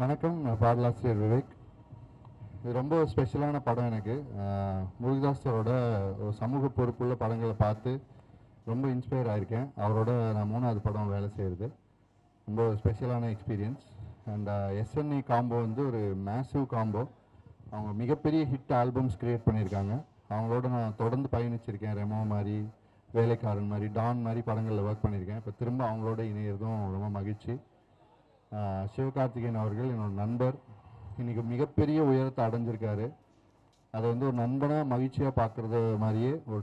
வணக்கம் நான் பாடலாசிரியர் விவேக். இது ரொம்ப ஸ்பெஷலான படம் எனக்கு. முருகதாஸ் சாரோட ஒரு சமூக பொறுப்புள்ள படங்களை பார்த்து ரொம்ப இன்ஸ்பயர் ஆயிருக்கேன். அவரோட நான் மூணாவது படம் வேலை செய்கிறது ரொம்ப ஸ்பெஷலான எக்ஸ்பீரியன்ஸ். அண்ட் எஸ்என்இ காம்போ வந்து ஒரு மேசிவ் காம்போ. அவங்க மிகப்பெரிய ஹிட் ஆல்பம்ஸ் கிரியேட் பண்ணியிருக்காங்க. அவங்களோட நான் தொடர்ந்து பயணிச்சிருக்கேன். ரெமோ மாதிரி வேலைக்காரன் மாதிரி டான் மாதிரி படங்களில் ஒர்க் பண்ணியிருக்கேன். இப்போ திரும்ப அவங்களோட இணையிறதும் ரொம்ப மகிழ்ச்சி. சிவகார்த்திகேயன் அவர்கள் என்னோட நண்பர். இன்னைக்கு மிகப்பெரிய உயரத்தை அடைஞ்சிருக்காரு. அதை வந்து ஒரு நண்பனாக மகிழ்ச்சியாக பார்க்குறது மாதிரியே ஒரு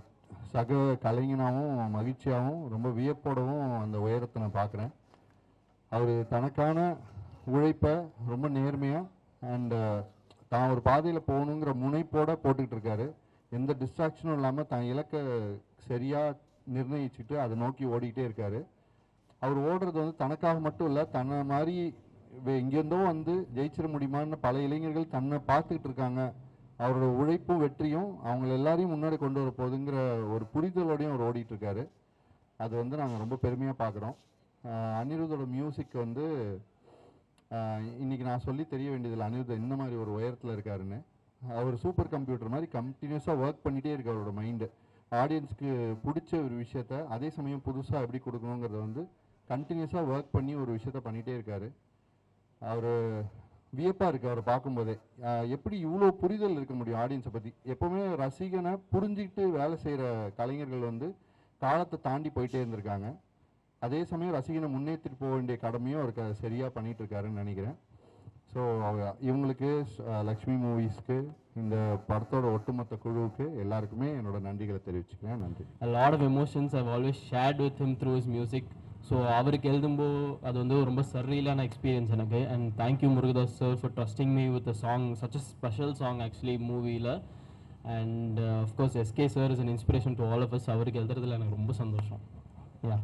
சக கலைஞனாகவும் மகிழ்ச்சியாகவும் ரொம்ப வியப்போடவும் அந்த உயரத்தை நான் பார்க்குறேன். அவர் தனக்கான உழைப்பை ரொம்ப நேர்மையாக அண்டு தான் ஒரு பாதையில் போகணுங்கிற முனைப்போட போட்டுக்கிட்டு இருக்காரு. எந்த டிஸ்ட்ராக்ஷனும் இல்லாமல் தான் இலக்கை சரியாக நிர்ணயிச்சுட்டு அதை நோக்கி ஓடிக்கிட்டே இருக்காரு. அவர் ஓடுறது வந்து தனக்காக மட்டும் இல்லை தன்னை மாதிரி வே- எங்கேருந்தோ வந்து ஜெயிச்சிட முடியுமான்னு பல இளைஞர்கள் தன்னை பார்த்துக்கிட்டு இருக்காங்க. அவரோட உழைப்பும் வெற்றியும் அவங்க எல்லாரையும் முன்னாடி கொண்டு வர போகுதுங்கிற ஒரு புரிதலோடையும் அவர் ஓடிட்டு இருக்காரு. அது வந்து நாங்கள் ரொம்ப பெருமையாக பார்க்குறோம் அனிருத்தோட மியூசிக் வந்து இன்றைக்கி இன்னைக்கு நான் சொல்லி தெரிய வேண்டியதில்லை. அனிருத் இந்த மாதிரி ஒரு உயரத்தில் இருக்காருன்னு. அவர் சூப்பர் கம்ப்யூட்டர் மாதிரி கண்டினியூஸாக ஒர்க் பண்ணிகிட்டே இருக்கு அவரோட மைண்டு ஆடியன்ஸ்க்கு பிடிச்ச ஒரு விஷயத்த அதே சமயம் புதுசாக எப்படி கொடுக்கணுங்கிறத வந்து கண்டினியூஸாக ஒர்க் பண்ணி ஒரு விஷயத்த பண்ணிகிட்டே இருக்காரு. அவர் வியப்பாக இருக்கு அவரை பார்க்கும்போதே. எப்படி இவ்வளோ புரிதல் இருக்க முடியும் ஆடியன்ஸை பற்றி எப்போவுமே ரசிகனை புரிஞ்சுக்கிட்டு வேலை செய்கிற கலைஞர்கள் வந்து காலத்தை தாண்டி போயிட்டே இருந்திருக்காங்க. அதே சமயம் ரசிகனை முன்னேற்றிட்டு போக வேண்டிய கடமையும் அவருக்கு அதை சரியாக பண்ணிட்டு இருக்காருன்னு நினைக்கிறேன். ஸோ இவங்களுக்கு லக்ஷ்மி மூவிஸ்க்கு இந்த படத்தோட ஒட்டுமொத்த குழுவுக்கு எல்லாருக்குமே என்னோட நன்றிகளை தெரிவிச்சுக்கிறேன். நன்றி. Lot of emotions always I've with shared with him through so அவருக்கு எழுதும்போ அது வந்து ரொம்ப சர்ரீலான எக்ஸ்பீரியன்ஸ் எனக்கு. And thank you Murugadoss sir for trusting me with song such a special song actually மூவியில் and of course SK sir is an inspiration to all of us அவருக்கு எழுதுறதுல எனக்கு ரொம்ப சந்தோஷம். யா